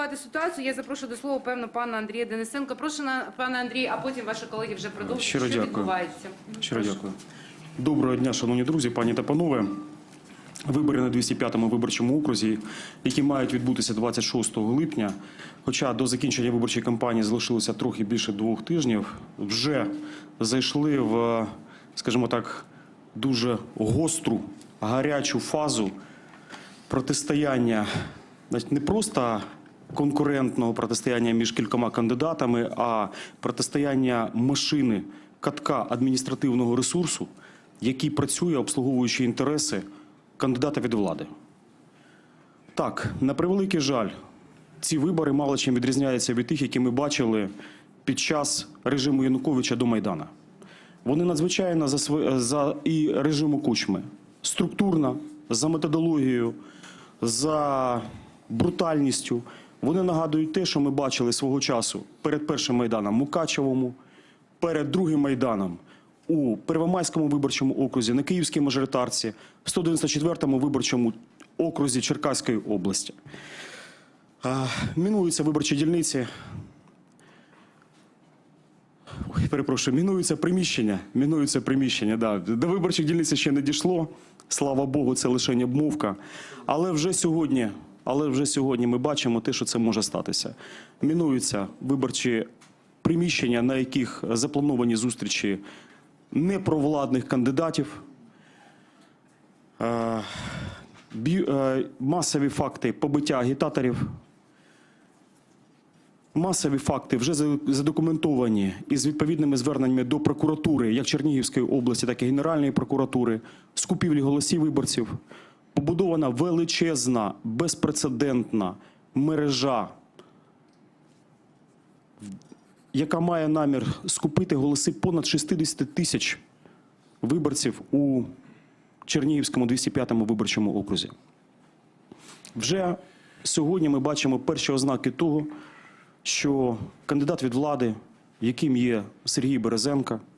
з'ясувати ситуацію. Я запрошую до слова певно пана Андрія Денисенко. Прошу на пане Андрій, а потім ваші колеги вже продовжать. Щиро що дякую. відбувається. Щиро дякую. Доброго дня, шановні друзі, пані та панове. Вибори на 205-му виборчому окрузі, які мають відбутися 26 липня. Хоча до закінчення виборчої кампанії залишилося трохи більше двох тижнів, вже зайшли в, скажімо так, дуже гостру, гарячу фазу протистояння, не просто конкурентного протистояння між кількома кандидатами, а протистояння машини катка адміністративного ресурсу, який працює, обслуговуючи інтереси кандидата від влади. Так, на превеликий жаль, ці вибори мало чим відрізняються від тих, які ми бачили під час режиму Януковича до Майдана. Вони надзвичайно за, сви- за і режиму Кучми. Структурно, за методологією, за брутальністю. Вони нагадують те, що ми бачили свого часу перед першим майданом Мукачевому, перед другим майданом у Первомайському виборчому окрузі, на Київській мажоритарці, в 194-му виборчому окрузі Черкаської області. Мінуються виборчі дільниці. Ой, перепрошую, мінуються приміщення. Мінуються приміщення. Да. До виборчих дільниць ще не дійшло. Слава Богу, це лише обмовка. Але вже сьогодні, але вже сьогодні ми бачимо те, що це може статися. Мінуються виборчі приміщення, на яких заплановані зустрічі непровладних кандидатів. Е, е, Масові факти побиття агітаторів. Масові факти вже за- задокументовані із відповідними зверненнями до прокуратури, як Чернігівської області, так і Генеральної прокуратури, з купівлі голосів виборців. Побудована величезна, безпрецедентна мережа, яка має намір скупити голоси понад 60 тисяч виборців у Чернігівському 205-му виборчому окрузі. Вже сьогодні ми бачимо перші ознаки того, що кандидат від влади, яким є Сергій Березенко, а,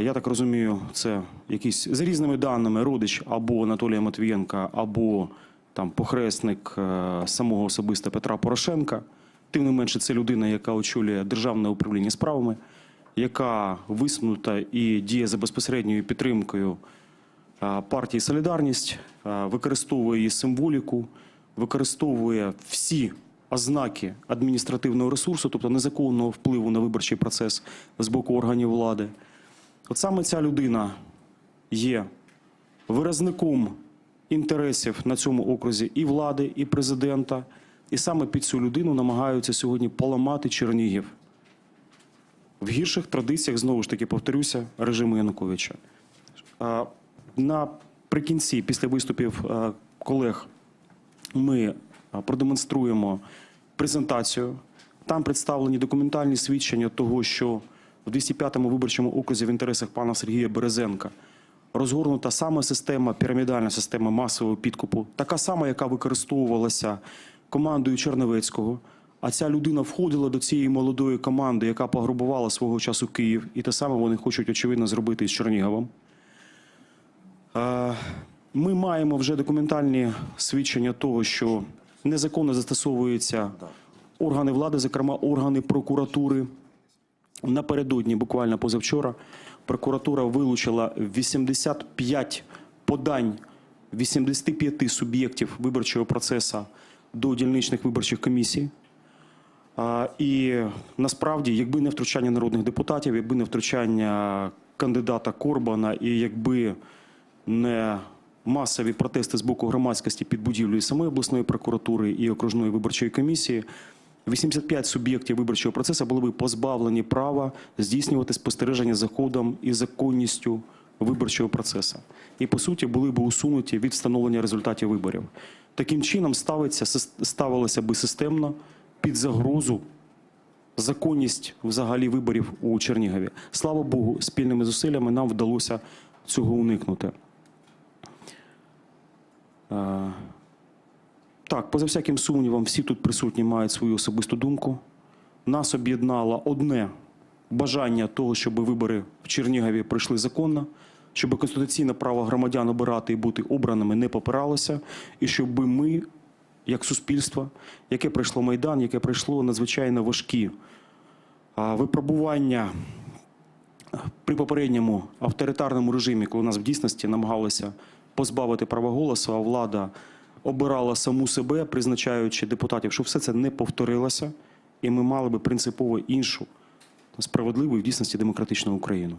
я так розумію, це якийсь за різними даними родич або Анатолія Матвієнка, або там похресник е, самого особисто Петра Порошенка. Тим не менше, це людина, яка очолює державне управління справами, яка висунута і діє за безпосередньою підтримкою партії Солідарність, використовує її символіку, використовує всі ознаки адміністративного ресурсу, тобто незаконного впливу на виборчий процес з боку органів влади. От саме ця людина є виразником інтересів на цьому окрузі і влади, і президента. І саме під цю людину намагаються сьогодні поламати Чернігів в гірших традиціях, знову ж таки, повторюся, режиму Януковича. Наприкінці, після виступів колег, ми продемонструємо презентацію. Там представлені документальні свідчення того, що в 205-му виборчому окрузі в інтересах пана Сергія Березенка розгорнута саме система, пірамідальна система масового підкупу, така сама, яка використовувалася командою Черновецького. А ця людина входила до цієї молодої команди, яка пограбувала свого часу Київ, і те саме вони хочуть очевидно зробити з Черніговом. Ми маємо вже документальні свідчення того, що незаконно застосовуються органи влади, зокрема органи прокуратури. Напередодні, буквально позавчора, прокуратура вилучила 85 подань 85 суб'єктів виборчого процесу до дільничних виборчих комісій. І насправді, якби не втручання народних депутатів, якби не втручання кандидата Корбана, і якби не масові протести з боку громадськості під будівлею самої обласної прокуратури і окружної виборчої комісії, 85 суб'єктів виборчого процесу були б позбавлені права здійснювати спостереження за ходом і законністю виборчого процесу. І по суті були б усунуті від встановлення результатів виборів. Таким чином ставиться ставилося би системно під загрозу законність взагалі виборів у Чернігові. Слава Богу, спільними зусиллями нам вдалося цього уникнути. Так, поза всяким сумнівом, всі тут присутні мають свою особисту думку. Нас об'єднало одне бажання того, щоб вибори в Чернігові пройшли законно, щоб конституційне право громадян обирати і бути обраними не попиралося, і щоб ми як суспільство, яке пройшло Майдан, яке пройшло надзвичайно важкі випробування при попередньому авторитарному режимі, коли нас в дійсності намагалися позбавити права голосу, а влада обирала саму себе, призначаючи депутатів, щоб все це не повторилося, і ми мали би принципово іншу справедливу і в дійсності демократичну Україну.